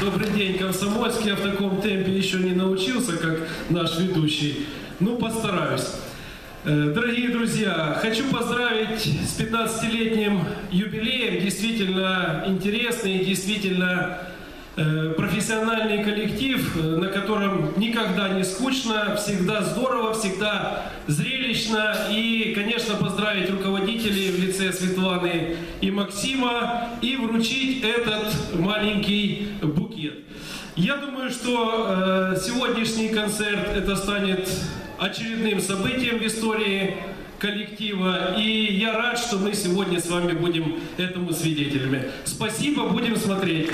Добрый день, Комсомольский. Я в таком темпе еще не научился, как наш ведущий. Ну, постараюсь. Э, Дорогие друзья, хочу поздравить с 15-летним юбилеем. Действительно интересный, действительно профессиональный коллектив, э, на котором никогда не скучно, всегда здорово, всегда зрелищно. И, конечно, поздравить руководителей в лице Светланы и Максима и вручить этот маленький букет. Я думаю, что э, сегодняшний концерт это станет очередным событием в истории коллектива. И я рад, что мы сегодня с вами будем этому свидетелями. Спасибо, будем смотреть.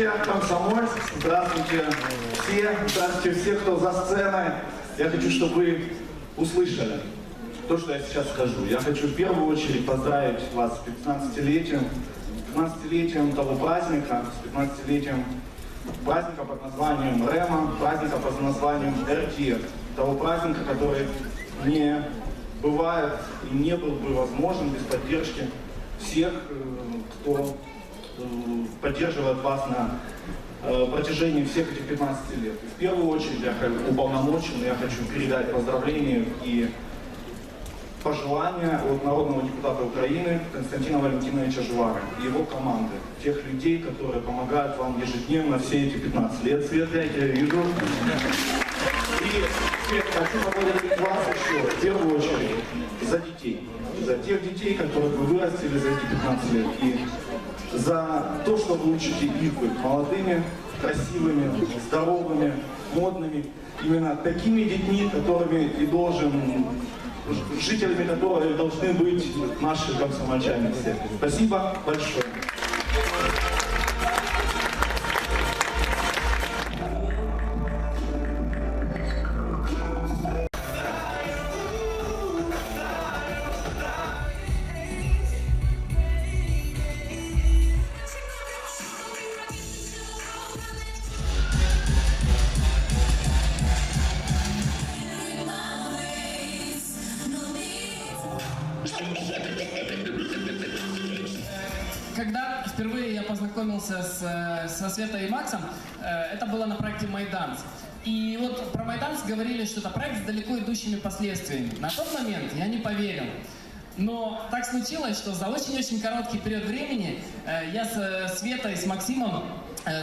Здравствуйте, Комсомольск, здравствуйте все, здравствуйте все, кто за сценой. Я хочу, чтобы вы услышали то, что я сейчас скажу. Я хочу в первую очередь поздравить вас с 15-летием, 15-летием того праздника, с 15-летием праздника под названием Рема, праздника под названием РТ, того праздника, который не бывает и не был бы возможен без поддержки всех, э, кто поддерживает вас на э, протяжении всех этих 15 лет. В первую очередь я уполномочен, я хочу передать поздравления и пожелания от народного депутата Украины Константина Валентиновича Жвара и его команды, тех людей, которые помогают вам ежедневно все эти 15 лет. Свет, я вижу. И, Свет, хочу поблагодарить вас еще, в первую очередь, за детей. За тех детей, которых вы вырастили за эти 15 лет. И за то, что вы учите их быть молодыми, красивыми, здоровыми, модными. Именно такими детьми, которыми и должен, жителями которых должны быть наши комсомольчане все. Спасибо большое. Когда впервые я познакомился с, э, со Светой и Максом, э, это было на проекте «Майданс». И вот про «Майданс» говорили, что это проект с далеко идущими последствиями. На тот момент я не поверил. Но так случилось, что за очень-очень короткий период времени э, я с Светой, с Максимом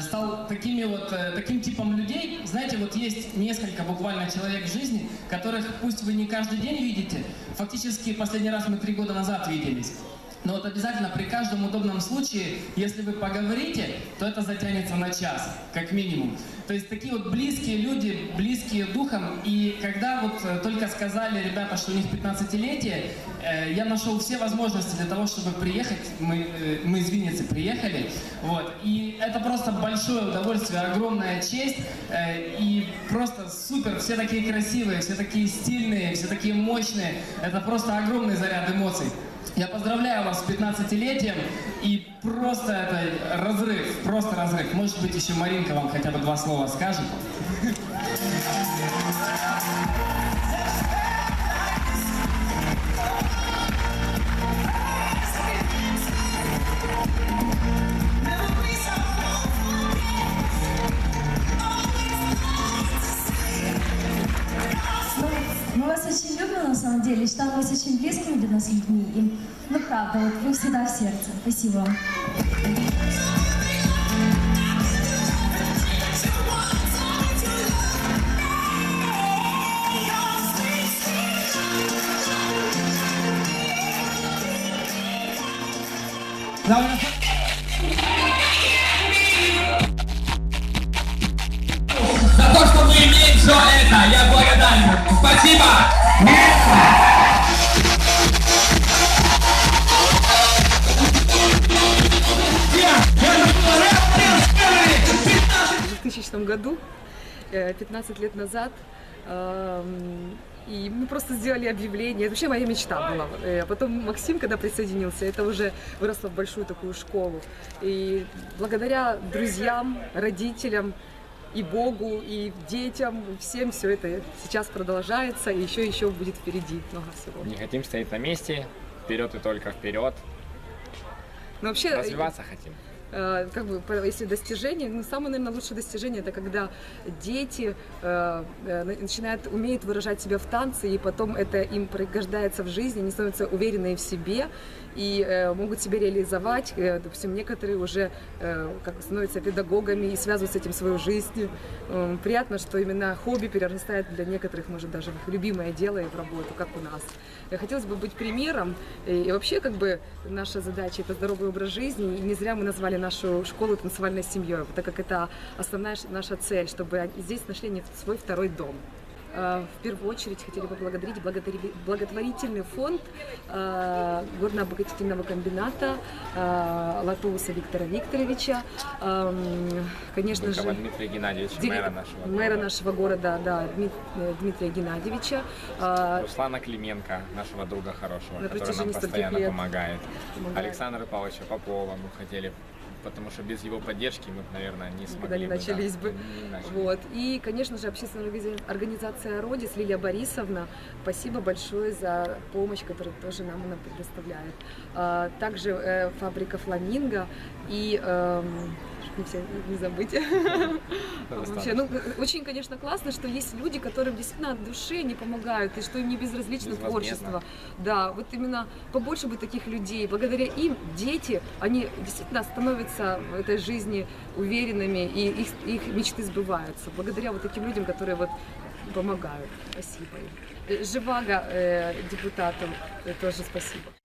стал такими вот, э, таким типом людей. Знаете, вот есть несколько буквально человек в жизни, которых пусть вы не каждый день видите, фактически последний раз мы три года назад виделись. Но вот обязательно при каждом удобном случае, если вы поговорите, то это затянется на час, как минимум. То есть такие вот близкие люди, близкие духом. И когда вот э, только сказали ребята, что у них 15-летие, э, я нашел все возможности для того, чтобы приехать. Мы, э, мы из Винницы приехали. Вот. И это просто большое удовольствие, огромная честь. и просто супер, все такие красивые, все такие стильные, все такие мощные. Это просто огромный заряд эмоций. Я поздравляю вас с 15-летием и просто это разрыв, просто разрыв. Может быть, еще Маринка вам хотя бы два слова скажет. Очень любим, на самом деле, считаем вас очень близкими для нас людьми. И, ну, правда, вот вы всегда в сердце. Спасибо вам. За то, что мы имеем все это, я благодарен. Спасибо! Году, э, 15 лет назад. Эм, И мы просто сделали объявление. Это вообще моя мечта была. Э, А потом Максим, когда присоединился, это уже выросло в большую такую школу. И благодаря друзьям, родителям, и Богу, и детям, и всем все это сейчас продолжается, и еще еще будет впереди много всего. Не хотим стоять на месте, вперед и только вперед. Но вообще, Развиваться хотим. Э, как бы, если достижение, ну, самое, наверное, лучшее достижение, это когда дети э, э, на- начинают, умеют выражать себя в танце, и потом это им пригождается в жизни, они становятся уверенные в себе, и э, могут себя реализовать. Э, допустим, некоторые уже э, как становятся педагогами и связывают с этим свою жизнь. Э, приятно, что именно хобби перерастает для некоторых, может, даже в их любимое дело и в работу, как у нас. Э, Хотелось бы быть примером, и, и вообще, как бы, наша задача – это здоровый образ жизни, и не зря мы назвали нашу школу танцевальной семьей, так как это основная наша цель, чтобы здесь нашли свой второй дом. Э, В первую очередь хотели бы благодарить благотвори- благотворительный фонд э, горно-обогатительного комбината э, Латуса Виктора Викторовича. Конечно же, Дмитрия Геннадьевича, дирек- мэра нашего мэра города. нашего города, да, э, Дмитрия Геннадьевича. Руслана Клименко, нашего друга хорошего, На который нам постоянно лет помогает. помогает. Александра Павловича Попова мы хотели, потому что без его поддержки мы, наверное, не смогли Никогда не бы, да, начались бы. не начали. Вот. И, конечно же, общественная органи- организация «Родис» Лилия Борисовна, спасибо большое за помощь, которую тоже нам она предоставляет. А, Также э, фабрика «Фламинго» и не, все, не забыть. Вообще, ну, э, очень, конечно, классно, что есть люди, которым действительно от души не помогают, и что им не безразлично творчество. Да, вот именно побольше бы таких людей. Благодаря им дети, они действительно становятся в этой жизни уверенными, и их, их мечты сбываются. Благодаря вот таким людям, которые вот помогают. Спасибо им. Э, Живаго, э, депутатам, э, тоже спасибо.